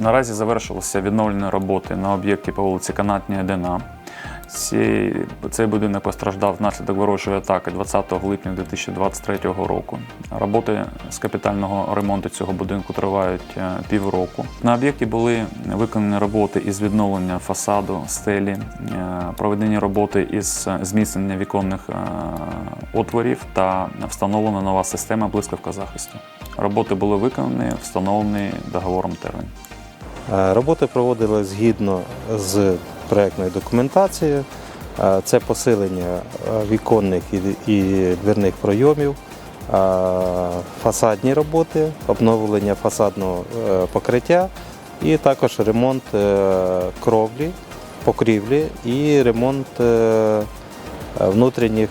Наразі завершилися відновлені роботи на об'єкті по вулиці Канатній 1А. Ці, цей будинок постраждав внаслідок ворожої атаки 20 липня 2023 року. Роботи з капітального ремонту цього будинку тривають е, півроку. На об'єкті були виконані роботи із відновлення фасаду, стелі, е, проведені роботи із зміцнення віконних е, отворів та встановлена нова система блискавка захисту. Роботи були виконані, встановлений договором термін. Е, Роботи проводили згідно з проектною документацією. Е, Це посилення е, віконних і- дверних пройомів, фасадні роботи, обновлення фасадного покриття і також ремонт кровлі, покрівлі і ремонт внутрішніх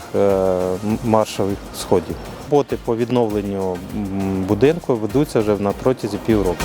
маршових сходів. Роботи по відновленню будинку ведуться вже на протязі півроку.